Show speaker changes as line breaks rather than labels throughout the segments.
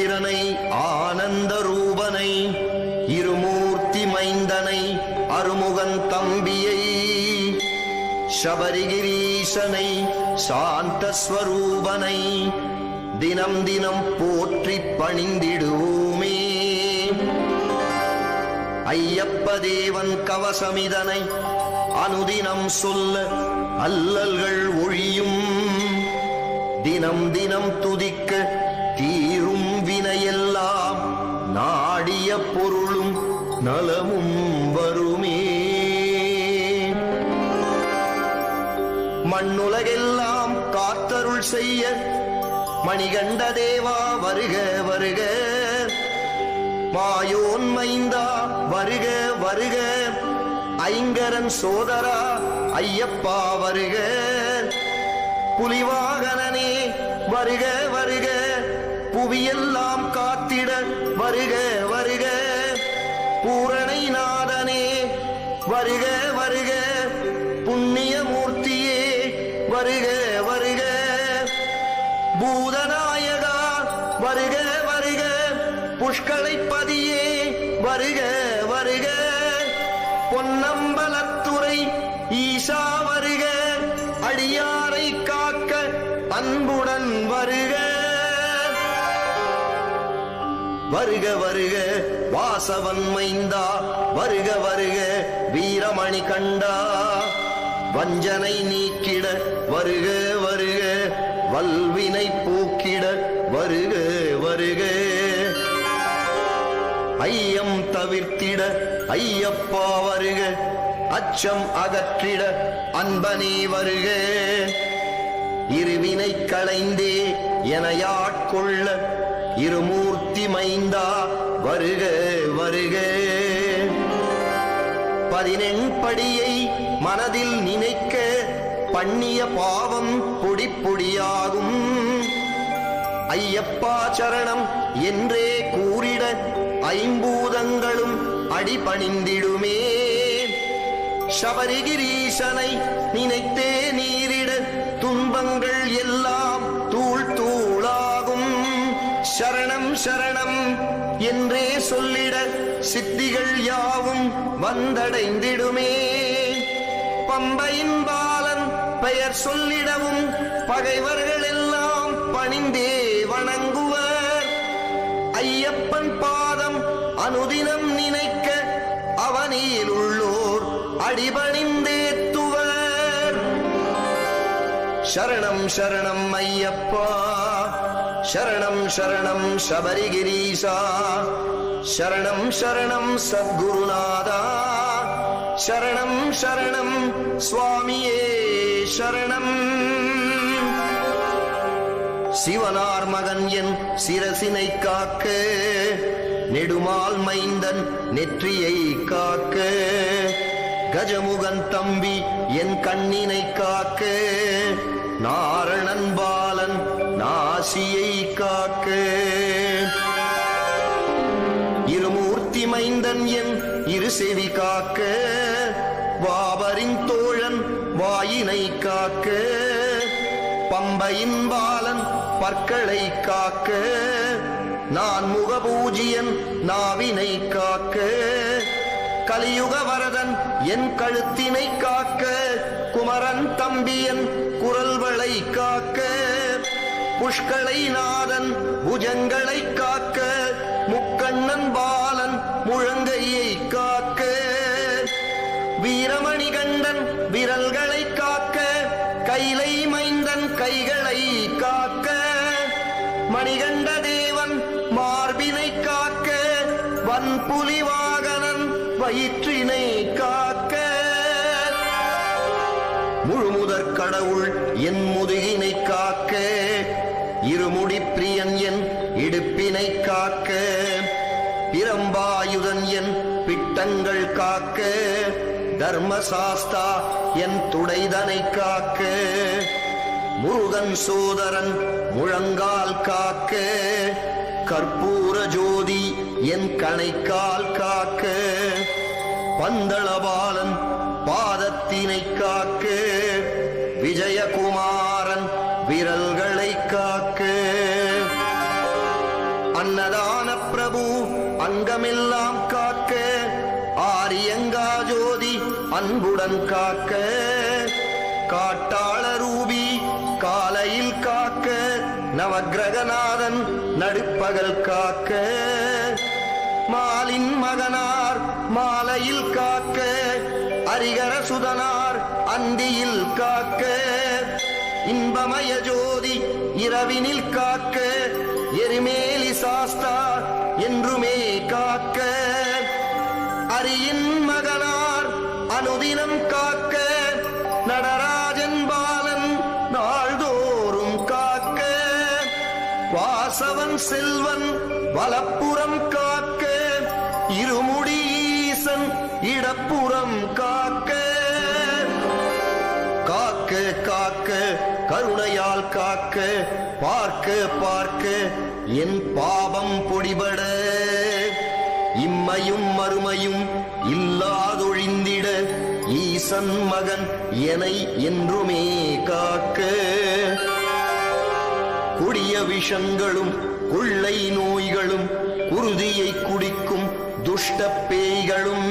சந்திரனை ஆனந்த ரூபனை இருமூர்த்தி மைந்தனை அருமுகன் தம்பியை சபரிகிரீசனை சாந்தஸ்வரூபனை தினம் தினம் போற்றி பணிந்திடுவோமே. ஐயப்ப தேவன் கவசமிதனை அனுதினம் சொல்ல அல்லல்கள் ஒழியும். தினம் தினம் துதிக்க தீ நாடிய பொருளும் நலமும் வருமே. மண்ணுலகெல்லாம் காத்தருள் செய்ய மணிகண்ட தேவா வருக வருக. மாயோன் மைந்தா வருக வருக. ஐங்கரன் சோதரா ஐயப்பா வருக. புலிவாகனனே வருக வருக. புவியெல்லாம் காத்திட வருக வருக. பூரணை நாதனே வருக வருக. புண்ணியமூர்த்தியே வருக வருக. பூதநாயகா வருக வருக. புஷ்களைப்பதியே வருக வருக. பொன்னம்பலத்துறை ஈசா வருக. அடியாரை காக்க அன்புடன் வருக. வருக வருக வாசவன் மைந்தா. வருக வருக வீரமணி கண்டா. வஞ்சனை நீக்கிட வருக வருக வல்வினை பூக்கிட வருக வருக. ஐயம் தவிர்த்திட ஐயப்பா வருக அச்சம் அகற்றிட அன்பனே வருக. இருவினை களைந்தே என யாட்கொள்ள இருமூர்த்தி மைந்தா வருக வருக. பதினெண்படியை மனதில் நினைக்க பண்ணிய பாவம் பொடி பொடியாகும். ஐயப்பா சரணம் என்றே கூறிட ஐம்பூதங்களும் அடிபணிந்திடுமே. சபரிகிரீசனை நினைத்தே நீரிட துன்பங்கள் எல்லாம் சரணம் என்றே சொல்லிட சித்திகள் யாவும் வந்தடைந்திடுமே. பம்பையின் பாலன் பெயர் சொல்லிடவும் பகைவர்கள் எல்லாம் பணிந்தே வணங்குவர். ஐயப்பன் பாதம் அனுதினம் நினைக்க அவனியில் உள்ளோர் அடிபணிந்தேத்துவர் சரணம் சரணம் ஐயப்பா. சரணம் சரணம் சபரிகிரீசா. சரணம் சரணம் சத்குருநாதா. சரணம் சரணம் சுவாமியே சரணம். சிவனார் மகன் என் சிரசினை காக்க. நெடுமால் மைந்தன் நெற்றியை காக்க. கஜமுகன் தம்பி என் கண்ணினை காக்க. நாரணன்பா பாலன் காக்க. இருமூர்த்தி மைந்தன் என் இரு செவி காக்க. வாவரின் தோழன் வாயினை காக்க. பம்பையின் பாலன் பற்களை காக்க. நான் முகபூஜியன் நாவினை காக்க. கலியுக வரதன் என் கழுத்தினை காக்க. குமரன் தம்பியன் குரல்களை காக்க. புஷ்களை நாதன் புஜங்களை காக்க முக்கண்ணன் பாலன் முழங்கையை காக்க. வீரமணி கண்டன் விரல்களை காக்க கைலை மைந்தன் கைகளை காக்க. மணிகண்ட தேவன் மார்பினை காக்க வன்புலி வாகனன் வயிற்றினை காக்க. முழுமுதற் கடவுள் என் முதுகினை காக்க இருமுடி பிரியன் என் இடுப்பினை காக்க பிரம்பாயுதன் என் பிட்டங்கள் காக்க தர்மசாஸ்தா என் துடைதனை காக்க முருகன் சோதரன் முழங்கால் காக்க கற்பூர ஜோதி என் கணைக்கால் காக்க பந்தளபாலன் பாதத்தினை காக்க விஜயகுமாரன் விரல்களை காக்க அன்னதான பிரபு அங்கமெல்லாம் காக்க ஆரியங்கா ஜோதி அன்புடன் காக்க. காட்டாள ரூபி காலையில் காக்க நவகிரகநாதன் நடுப்பகல் காக்க. மாலின் மகனார் மாலையில் காக்க அரிகர சுதனார் அந்தியில் காக்க. இன்பமய ஜோதி இரவினில் காக்க எருமேலி சாஸ்தா என்றுமே காக்க அரியின் மகனார் அனுதினம் காக்க நடராஜன் பாலன் நாள்தோறும் காக்க வாசவன் செல்வன் வலப்புறம் காக்க இருமுடி ஈசன் இடப்புறம் காக்க காக்க காக்க கருணையால் காக்க பார்க்க பார்க்க என் பாவம் பொடிபட இம்மையும் மறுமையும் இல்லாதொழிந்திட ஈசன் மகன் எனை என்றுமே காக்க. கொடிய விஷங்களும் கொள்ளை நோய்களும் குருதியை குடிக்கும் துஷ்ட பேய்களும்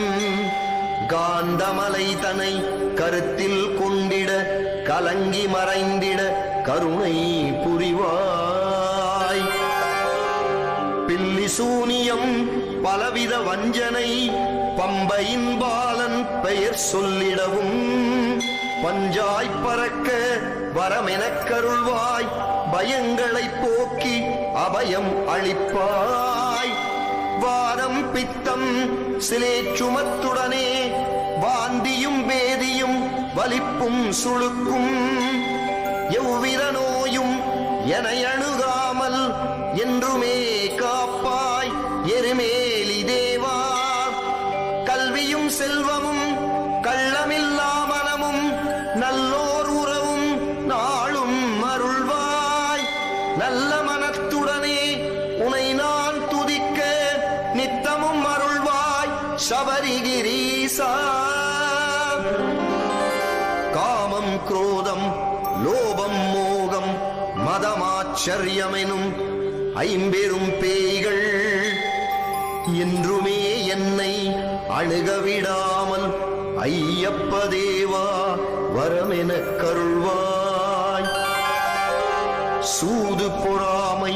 காந்தமலை தனை கருத்தில் கொண்டிட கலங்கி மறைந்திட கருணை புரிவார். சூனியம் பலவித வஞ்சனை பம்பையின் பாலன் பெயர் சொல்லிடவும். பஞ்சாய் பறக்க வரமெனக் கருள்வாய் பயங்களை போக்கி அபயம் அளிப்பாய். வாரம் பித்தம் சிலேச்சுமத்துடனே வாந்தியும் வேதியும் வலிப்பும் சுளுக்கும். எவ்விதனோ என அணுகாமல் என்றுமே காப்பாய் எருமேலி தேவா. கல்வியும் செல்வமும் கள்ளமில்லா மனமும் நல்லோர் உறவும் நாளும் அருள்வாய். நல்ல மனத்துடனே உனை நான் துதிக்க நித்தமும் அருள்வாய். சபரிகிரீசா. மதமாச்சரியமெனும் ஐம்பெரும் பேய்கள் என்றுமே என்னை அணுகவிடாமல் ஐயப்ப தேவா வரமென கருள்வாய். சூது பொறாமை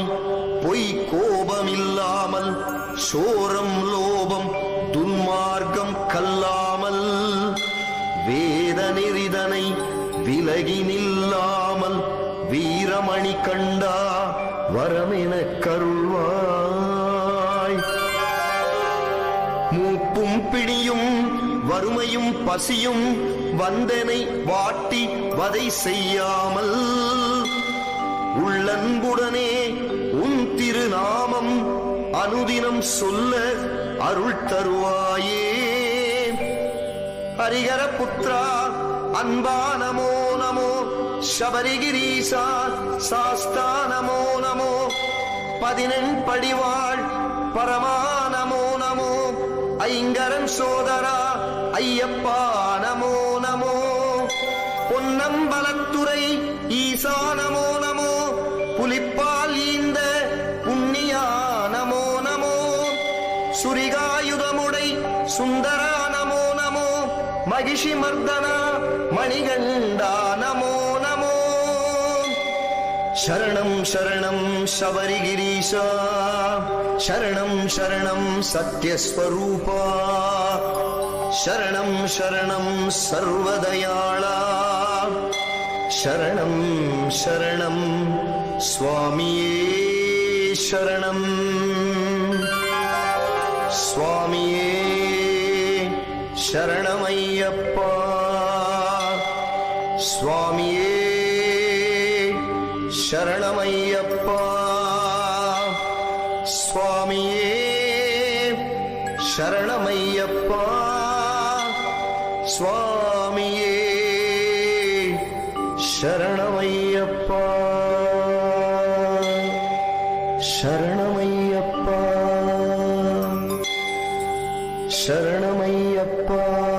பொய் கோபமில்லாமல் சோரம் லோபம் துன்மார்க்கம் கல்லாமல் வேத நெறிதனை விலகி நில்லாமல் வீரமணி கண்டா வரமென கருள்வாய். மூப்பும் பிடியும் வறுமையும் பசியும் வந்தனை வாட்டி வதை செய்யாமல். உள்ளன்புடனே உன் திருநாமம் அனுதினம் சொல்ல அருள் தருவாயே. ஹரிகர புத்ரா அன்பானமோ சபரிகிரீசா சாஸ்தா நமோ. நமோ பதினெண் படிவாள் பரமா நமோ. நமோ ஐங்கரன் சோதரா ஐயப்பா நமோ நமோ. பொன்னம்பலத்துறை ஈசா நமோ நமோ. புலிப்பால் ஈந்த புண்ணியா நமோ நமோ. சுரிகாயுதமுடை சுந்தரா நமோ நமோ. மகிஷி மர்தனா மணிகண்டா நமோ நமோ. சரணம் சரணம் சபரிகிரீஷா சரணம் சரணம் சத்யஸ்வரூபா சரணம் சரணம் சர்வதயாளா சரணம் சரணம் சுவாமியே சரணம் சுவாமியே சரணமையப்பா சுவாமியே சரணமையப்பா. சுவாமியே சரணமையப்பா. சுவாமியே சரணமையப்பா. சரணமையப்பா. சரணமையப்பா.